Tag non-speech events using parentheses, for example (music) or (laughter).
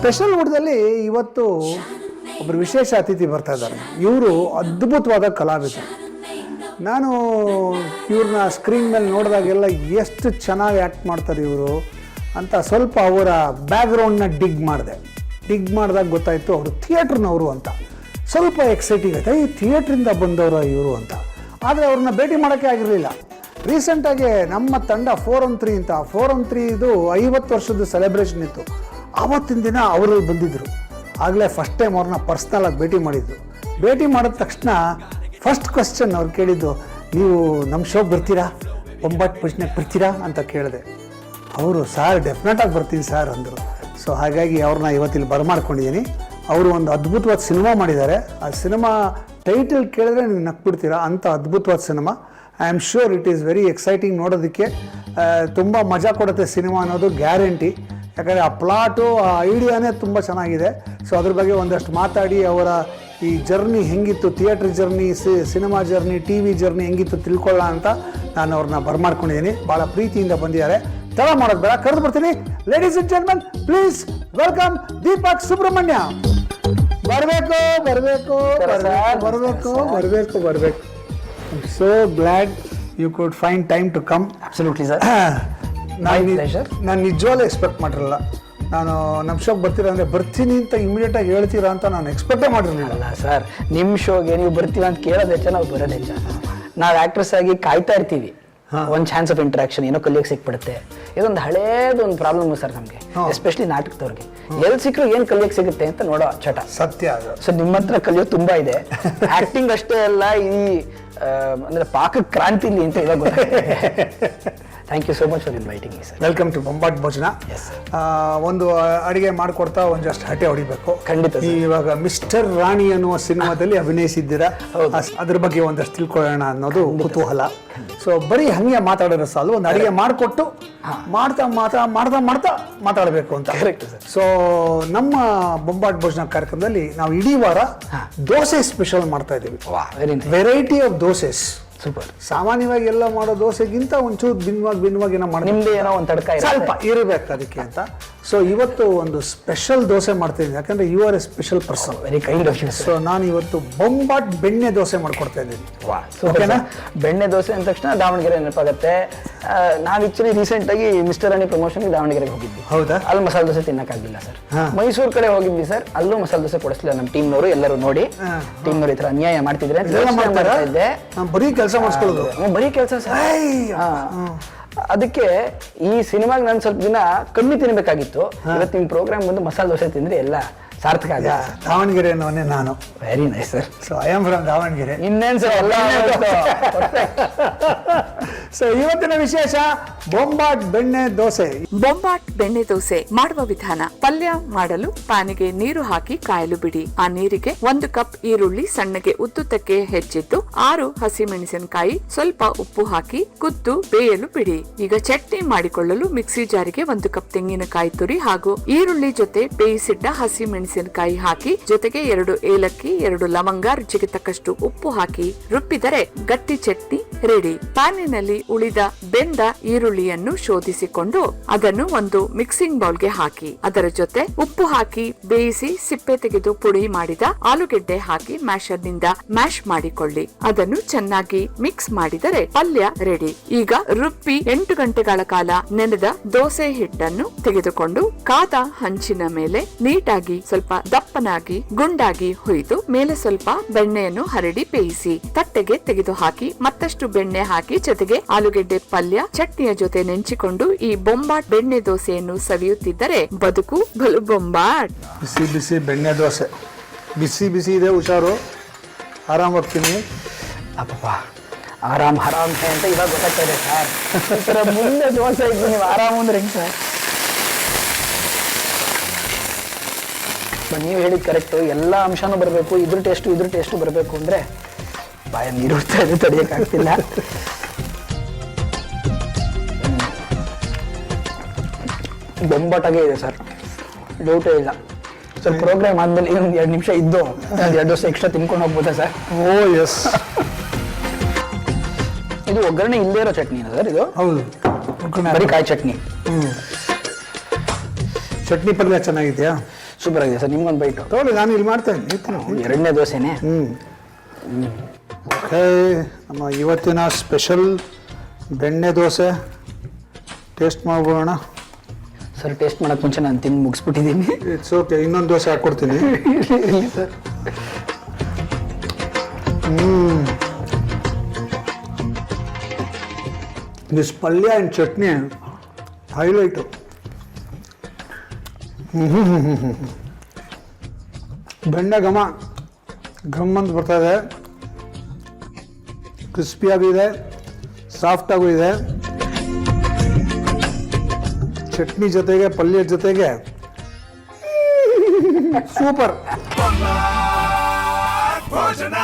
Special ಊಟದಲ್ಲಿ ಇವತ್ತು ಒಬ್ಬರು ವಿಶೇಷ ಅತಿಥಿ ಬರ್ತಾ ಇದ್ದಾರೆ. ಇವರು ಅದ್ಭುತವಾದ ಕಲಾವಿದರು. ನಾನು ಇವ್ರನ್ನ ಸ್ಕ್ರೀನ್ ಮೇಲೆ ನೋಡಿದಾಗೆಲ್ಲ ಎಷ್ಟು ಚೆನ್ನಾಗಿ ಆ್ಯಕ್ಟ್ ಮಾಡ್ತಾರೆ ಇವರು ಅಂತ ಸ್ವಲ್ಪ ಅವರ ಬ್ಯಾಕ್ಗ್ರೌಂಡ್ನ ಡಿಗ್ ಮಾಡಿದೆ. ಡಿಗ್ ಮಾಡಿದಾಗ ಗೊತ್ತಾಯಿತು ಅವರು ಥಿಯೇಟ್ರ್ನವರು ಅಂತ. ಸ್ವಲ್ಪ ಎಕ್ಸೈಟಿಂಗ್ ಆಯ್ತು. ಈ ಥಿಯೇಟ್ರಿಂದ ಬಂದವರ ಇವರು ಅಂತ. ಆದರೆ ಅವ್ರನ್ನ ಭೇಟಿ ಮಾಡೋಕ್ಕೆ ಆಗಿರಲಿಲ್ಲ. ರೀಸೆಂಟಾಗಿ ನಮ್ಮ ತಂಡ ಫೋರ್ ಒನ್ ತ್ರೀ ಅಂತ. ಫೋರ್ ಒನ್ ತ್ರೀ ಇದು ಐವತ್ತು ವರ್ಷದ ಸೆಲೆಬ್ರೇಷನ್ ಇತ್ತು. ಆವತ್ತಿನ ದಿನ ಅವರು ಬಂದಿದ್ದರು ಆಗಲೇ ಫಸ್ಟ್ ಟೈಮ್ ಅವ್ರನ್ನ ಪರ್ಸ್ನಲಾಗಿ ಭೇಟಿ ಮಾಡಿದ್ದು. ಭೇಟಿ ಮಾಡಿದ ತಕ್ಷಣ ಫಸ್ಟ್ ಕ್ವಶನ್ ಅವ್ರು ಕೇಳಿದ್ದು, ನೀವು ನಮ್ಮ ಶೋಗೆ ಬರ್ತೀರಾ? ಒಂಬತ್ತು ಪ್ರಶ್ನೆಗೆ ಬರ್ತೀರಾ? ಅಂತ ಕೇಳಿದೆ. ಅವರು ಸಾರ್ ಡೆಫಿನೆಟಾಗಿ ಬರ್ತೀನಿ ಸರ್ ಅಂದರು. ಸೊ ಹಾಗಾಗಿ ಅವ್ರನ್ನ ಇವತ್ತಿಲ್ಲಿ ಬರಮಾಡ್ಕೊಂಡಿದ್ದೀನಿ. ಅವರು ಒಂದು ಅದ್ಭುತವಾದ ಸಿನಿಮಾ ಮಾಡಿದ್ದಾರೆ. ಆ ಸಿನಿಮಾ ಟೈಟಲ್ ಕೇಳಿದ್ರೆ ನೀವು ನಕ್ಬಿಡ್ತೀರಾ ಅಂಥ ಅದ್ಭುತವಾದ cinema I am sure it is very exciting ನೋಡೋದಕ್ಕೆ. ತುಂಬ ಮಜಾ ಕೊಡುತ್ತೆ ಸಿನಿಮಾ ಅನ್ನೋದು ಗ್ಯಾರಂಟಿ ಯಾಕಂದರೆ ಆ ಪ್ಲಾಟು ಆ ಐಡಿಯಾನೇ ತುಂಬ ಚೆನ್ನಾಗಿದೆ. ಸೊ ಅದ್ರ ಬಗ್ಗೆ ಒಂದಷ್ಟು ಮಾತಾಡಿ ಅವರ ಈ ಜರ್ನಿ ಹೆಂಗಿತ್ತು theatre journey cinema journey T V journey ಹೆಂಗಿತ್ತು ತಿಳ್ಕೊಳ್ಳೋಣ ಅಂತ ನಾನು ಅವ್ರನ್ನ ಬರ್ಮಾಡ್ಕೊಂಡಿದ್ದೀನಿ. ಭಾಳ ಪ್ರೀತಿಯಿಂದ ಬಂದಿದ್ದಾರೆ. ತಡ ಮಾಡೋದು ಬೇಡ ಕರೆದು ಬರ್ತೀನಿ. Ladies and gentlemen please welcome Deepak Subrahmanya ಬರಬೇಕು ಬರಬೇಕು ಬರಬೇಕು ಬರಬೇಕು ಬರಬೇಕು so glad you could find time to come absolutely sir ನಾನು pleasure. ನಾನು ನಿಜವಾಗ್ಲೂ ಎಕ್ಸ್ಪೆಕ್ಟ್ ಮಾಡಿರಲ್ಲ. ನಾನು ನಮ್ಮ ಶೋಗೆ ಬರ್ತೀರಾ ಅಂದರೆ ಬರ್ತೀನಿ ಅಂತ ಇಮಿಡಿಯೇಟಾಗಿ ಹೇಳ್ತೀರಾ ಅಂತ ನಾನು ಎಕ್ಸ್ಪೆಕ್ಟೇ ಮಾಡಿರಲಿಲ್ಲ. ಅಲ್ಲ ಸರ್ ನಿಮ್ಮ ಶೋಗೆ ನೀವು ಬರ್ತೀವಿ ಅಂತ ಕೇಳೋದು ಹೆಚ್ಚ ನಾವು ಬರೋದು ಹೆಚ್ಚ ನಾವು ಆಕ್ಟ್ರೆಸ್ ಆಗಿ ಕಾಯ್ತಾ ಇರ್ತೀವಿ. ಒಂದು ಚಾನ್ಸ್ ಆಫ್ ಇಂಟ್ರಾಕ್ಷನ್ ಏನೋ ಕಲಿಯಕ್ಕೆ ಸಿಕ್ಬಿಡುತ್ತೆ. ಇದೊಂದು ಹಳೇದು ಒಂದು ಪ್ರಾಬ್ಲಮ್ ಸರ್ ನಮಗೆ ಎಸ್ಪೆಷಲಿ ನಾಟಕದವ್ರಿಗೆ. ಎಲ್ಲಿ ಸಿಕ್ಕರು ಏನು ಕಲಿಯಕ್ಕೆ ಸಿಗುತ್ತೆ ಅಂತ ನೋಡೋ ಚಟ. ಸತ್ಯ ಅದು. ಸೊ ನಿಮ್ಮ ಹತ್ರ ಕಲಿಯೋದು ತುಂಬಾ ಇದೆ. (laughs) ಆ್ಯಕ್ಟಿಂಗ್ ಅಷ್ಟೇ ಅಲ್ಲ ಈ ಅಂದ್ರೆ ಪಾಕ ಕ್ರಾಂತಿ ಅಂತ ಇವಾಗ thank you so much for inviting me sir welcome to Bombat Bhojana S ಒಂದು ಅಡಿಗೆ ಮಾಡಿಕೊಡ್ತಾ ಜಸ್ಟ್ ಹಟೆ ಹೊಡಿಬೇಕು. ಖಂಡಿತ. ನೀವು ಇವಾಗ ಮಿಸ್ಟರ್ ರಾಣಿ ಅನ್ನುವ ಸಿನಿಮಾದಲ್ಲಿ ಅಭಿನಯಿಸಿದ್ದೀರಾ? ಅದ್ರ ಬಗ್ಗೆ ಒಂದಷ್ಟು ತಿಳ್ಕೊಳ್ಳೋಣ ಅನ್ನೋದು ಕುತೂಹಲ. ಸೊ ಬರೀ ಹಂಗೆ ಮಾತಾಡೋದು ಸಾಲು. ಒಂದು ಅಡಿಗೆ ಮಾಡಿಕೊಟ್ಟು ಮಾಡ್ತಾ ಮಾತಾ ಮಾಡ್ತಾ ಮಾಡ್ತಾ ಮಾತಾಡಬೇಕು ಅಂತ. ಸೊ ನಮ್ಮ ಬೊಂಬಾಟ್ ಭೋಜನ ಕಾರ್ಯಕ್ರಮದಲ್ಲಿ ನಾವು ಇಡೀ ವಾರ ದೋಸೆ ಸ್ಪೆಷಲ್ ಮಾಡ್ತಾ ಇದ್ದೀವಿ. Variety of dosas. ಸೂಪರ್ ಸಾಮಾನ್ಯವಾಗಿ ಎಲ್ಲ ಮಾಡೋ ದೋಸೆಗಿಂತ ಒಂಚೂರು ಭಿನ್ನವಾಗಿ ಭಿನ್ನವಾಗಿ ಏನೋ ಮಾಡಿ ನಿಮ್ದು ಏನೋ ಒಂದು ತಡಕ ಸ್ವಲ್ಪ ಇರಬೇಕು ಅದಕ್ಕೆ ಅಂತ. ಸೊ ಇವತ್ತು ಒಂದು ಸ್ಪೆಷಲ್ ದೋಸೆ ಮಾಡ್ತಿದ್ದೀನಿ ಯಾಕಂದ್ರೆ you are a special person very kind of you so ನಾನು ಇವತ್ತು ಬೊಂಬಾಟ್ ಬೆಣ್ಣೆ ದೋಸೆ ಮಾಡ್ಕೊಡ್ತಾ ಇದ್ದೀನಿ. ವಾ ಓಕೆನಾ? ಬೆಣ್ಣೆ ದೋಸೆ ಅಂದ ತಕ್ಷಣ ದಾವಣಗೆರೆ ನೆನಪಾಗುತ್ತೆ. ನಾವು ಆಕ್ಚುಲಿ ರೀಸೆಂಟ್ ಆಗಿ ಮಿಸ್ಟರ್ ರಾಣಿ ಪ್ರಮೋಷನ್ ದಾವಣಗೆರೆಗೆ ಹೋಗಿದ್ವಿ. ಹೌದಾ? ಅಲ್ಲಿ ಮಸಾಲೆ ದೋಸೆ ತಿನ್ನಕ್ಕಾಗಲಿಲ್ಲ ಸರ್. ಮೈಸೂರು ಕಡೆ ಹೋಗಿದ್ವಿ ಸರ್ ಅಲ್ಲೂ ಮಸಾಲೆ ದೋಸೆ ಕೊಡಿಸ್ಲಿಲ್ಲ ನಮ್ಮ ಟೀಮ್ನವರು ಎಲ್ಲರೂ ನೋಡಿ. ಟೀಮ್ ಟೀಮ್ನವರು ಈ ಥರ ಅನ್ಯಾಯ ಮಾಡ್ತಿದ್ರೆ ಅಂತ ಇದೆಲ್ಲ ಯೋಚ್ನೆ ಮಾಡ್ತಾ ಇದ್ದೆ. ನಾನು ಬರೀ ಕೆಲಸ ಮಾಡಿಸ್ಕೊಳ್ಳೋದು. ಬರೀ ಕೆಲಸ ಸರ್. ಅದಕ್ಕೆ ಈ ಸಿನಿಮಾಗೆ ನಾನು ಸ್ವಲ್ಪ ದಿನ ಕಮ್ಮಿ ತಿನ್ಬೇಕಾಗಿತ್ತು. ಇವತ್ತು ನಿಮ್ಮ ಪ್ರೋಗ್ರಾಮ್ ಬಂದು ಮಸಾಲೆ ದೋಸೆ ತಿಂದ್ರೆ ಎಲ್ಲ ಸಾರ್ಥಕ ಆಗ ದಾವಣಗೆರೆ ಅನ್ನೋನೇ ನಾನು. Very nice sir so I am from Davanagere. ಇನ್ನೇನು ಸರ್ ಎಲ್ಲ. (laughs) ಸೊ ಇವತ್ತಿನ ವಿಶೇಷ ಬೊಂಬಾಟ್ ಬೆಣ್ಣೆ ದೋಸೆ. ಬೊಂಬಾಟ್ ಬೆಣ್ಣೆ ದೋಸೆ ಮಾಡುವ ವಿಧಾನ, ಪಲ್ಯ ಮಾಡಲು ಪಾನಿಗೆ ನೀರು ಹಾಕಿ ಕಾಯಲು ಬಿಡಿ. ಆ ನೀರಿಗೆ ಒಂದು ಕಪ್ ಈರುಳ್ಳಿ ಸಣ್ಣಗೆ ಉದ್ದುತ್ತಕ್ಕೆ ಹೆಚ್ಚಿದ್ದು ಆರು ಹಸಿಮೆಣಸಿನಕಾಯಿ ಸ್ವಲ್ಪ ಉಪ್ಪು ಹಾಕಿ ಕುದ್ದು ಬೇಯಲು ಬಿಡಿ. ಈಗ ಚಟ್ನಿ ಮಾಡಿಕೊಳ್ಳಲು ಮಿಕ್ಸಿ ಜಾರಿಗೆ ಒಂದು ಕಪ್ ತೆಂಗಿನಕಾಯಿ ತುರಿ ಹಾಗೂ ಈರುಳ್ಳಿ ಜೊತೆ ಬೇಯಿಸಿಟ್ಟ ಹಸಿ ಮೆಣಸಿನಕಾಯಿ ಹಾಕಿ, ಜೊತೆಗೆ ಎರಡು ಏಲಕ್ಕಿ, ಎರಡು ಲವಂಗ, ರುಚಿಗೆ ತಕ್ಕಷ್ಟು ಉಪ್ಪು ಹಾಕಿ ರುಬ್ಬಿದರೆ ಗಟ್ಟಿ ಚಟ್ನಿ ರೆಡಿ. ಪ್ಯಾನಿನಲ್ಲಿ ಉಳಿದ ಬೆಂದ ಈರುಳ್ಳಿಯನ್ನು ಶೋಧಿಸಿಕೊಂಡು ಅದನ್ನು ಒಂದು ಮಿಕ್ಸಿಂಗ್ ಬೌಲ್ಗೆ ಹಾಕಿ, ಅದರ ಜೊತೆ ಉಪ್ಪು ಹಾಕಿ ಬೇಯಿಸಿ ಸಿಪ್ಪೆ ತೆಗೆದು ಪುಡಿ ಮಾಡಿದ ಆಲೂಗೆಡ್ಡೆ ಹಾಕಿ ಮ್ಯಾಶರ್ನಿಂದ ಮ್ಯಾಶ್ ಮಾಡಿಕೊಳ್ಳಿ. ಅದನ್ನು ಚೆನ್ನಾಗಿ ಮಿಕ್ಸ್ ಮಾಡಿದರೆ ಪಲ್ಯ ರೆಡಿ. ಈಗ ರುಬ್ಬಿ ಎಂಟು ಗಂಟೆಗಳ ಕಾಲ ನೆನೆದ ದೋಸೆ ಹಿಟ್ಟನ್ನು ತೆಗೆದುಕೊಂಡು ಕಾದ ಹಂಚಿನ ಮೇಲೆ ನೀಟಾಗಿ ಸ್ವಲ್ಪ ದಪ್ಪನಾಗಿ ಗುಂಡಾಗಿ ಹುರಿದು ಮೇಲೆ ಸ್ವಲ್ಪ ಬೆಣ್ಣೆಯನ್ನು ಹರಡಿ ಬೇಯಿಸಿ, ತಟ್ಟೆಗೆ ತೆಗೆದು ಹಾಕಿ ಮತ್ತಷ್ಟು ಬೆಣ್ಣೆ ಹಾಕಿ ಜೊತೆಗೆ ಆಲೂಗೆಡ್ಡೆ ಪಲ್ಯ ಚಟ್ನಿಯ ಜೊತೆ ನೆಂಚಿಕೊಂಡು ಈ ಬೊಂಬಾಟ್ ಬೆಣ್ಣೆ ದೋಸೆಯನ್ನು ಸವಿಯುತ್ತಿದ್ದರೆ ಬದುಕು ಬಲು ಬೊಂಬಾಟ್. ಬಿಸಿ ಬಿಸಿ ಬೆಣ್ಣೆ ದೋಸೆ. ಬಿಸಿ ಬಿಸಿ ಇದೆ ಹುಷಾರು. ಆರಾಮ್ ಹೋಗ್ತೀನಿ. ಅಪ್ಪ ಆರಾಮ್ ಆರಾಮ್ ಅಂತ ಇವಾಗ ಗೊತ್ತಾಗ್ತಾ ಇದೆ ಸರ್ ಮುಂದೆ ದೋಸೆ ಇದ್ದು ನೀವು ಆರಾಮ್ ಅಂದ್ರೆ ಹೆಂಗ್ ಸರ್ ನೀವು ಹೇಳಿದ ಕರೆಕ್ಟ್ ಎಲ್ಲ ಅಂಶನೂ ಬರಬೇಕು. ಇದ್ರ ಟೇಸ್ಟು ಇದ್ರ ಟೇಸ್ಟು ಬರಬೇಕು ಅಂದ್ರೆ ಬಾಯ ನೀರು ತಡೆಯೋಕ್ಕಾಗ್ತಿಲ್ಲ. ಬೊಂಬಾಟಾಗೆ ಇದೆ ಸರ್. ಡೌಟೇ ಇಲ್ಲ. ಸರ್ ಪ್ರೋಗ್ರಾಮ್ ಆದ್ಮೇಲೆ ಇನ್ನೊಂದು ಎರಡು ನಿಮಿಷ ಇದ್ದು ಒಂದು ಎರಡು ದೋಸೆ ಎಕ್ಸ್ಟ್ರಾ ತಿನ್ಕೊಂಡು ಹೋಗ್ಬೋದಾ ಸರ್? ಓ ಎಸ್ (laughs) ಇದು ಒಗ್ಗರಣೆ ಇಲ್ಲದೇ ಇರೋ ಚಟ್ನಿ ಸರ್ ಇದು? ಹೌದು. ಬರೀ ಕಾಯಿ ಚಟ್ನಿ. ಚಟ್ನಿ ಪಲ್ಯ ಚೆನ್ನಾಗಿದೆಯಾ? ಸೂಪರ್ ಆಗಿದೆ ಸರ್ ನಿಮ್ಗೊಂದು ಬೈಟು ತಗೊಳ್ಳಿ ನಾನು ಇಲ್ಲಿ ಮಾಡ್ತೇನೆ ಎರಡನೇ ದೋಸೆನೇ. ಹ್ಞೂ ಓಕೆ ನಮ್ಮ ಇವತ್ತಿನ ಸ್ಪೆಷಲ್ ಬೆಣ್ಣೆ ದೋಸೆ. ಟೇಸ್ಟ್ ಮಾಡ್ಬೋಣ ಸರ್ ಟೇಸ್ಟ್ ಮಾಡಕ್ ಮುಂಚೆ ನಾನು ತಿಂದು ಮುಗಿಸ್ಬಿಟ್ಟಿದ್ದೀನಿ ಇಟ್ಸ್ ಓಕೆ ಇನ್ನೊಂದು dosa ಹಾಕ್ಕೊಡ್ತೀನಿ (laughs) sir. This palya and chutney highlight (laughs) ಬೆಣ್ಣೆ ಘಮ ಘಮ್ ಅಂತ ಬರ್ತಾ ಇದೆ. ಕ್ರಿಸ್ಪಿಯಾಗಿದೆ ಸಾಫ್ಟಾಗೂ ಇದೆ. ಚಟ್ನಿ ಜೊತೆಗೆ ಪಲ್ಯ ಜೊತೆಗೆ ಸೂಪರ್ ಭೋಜನ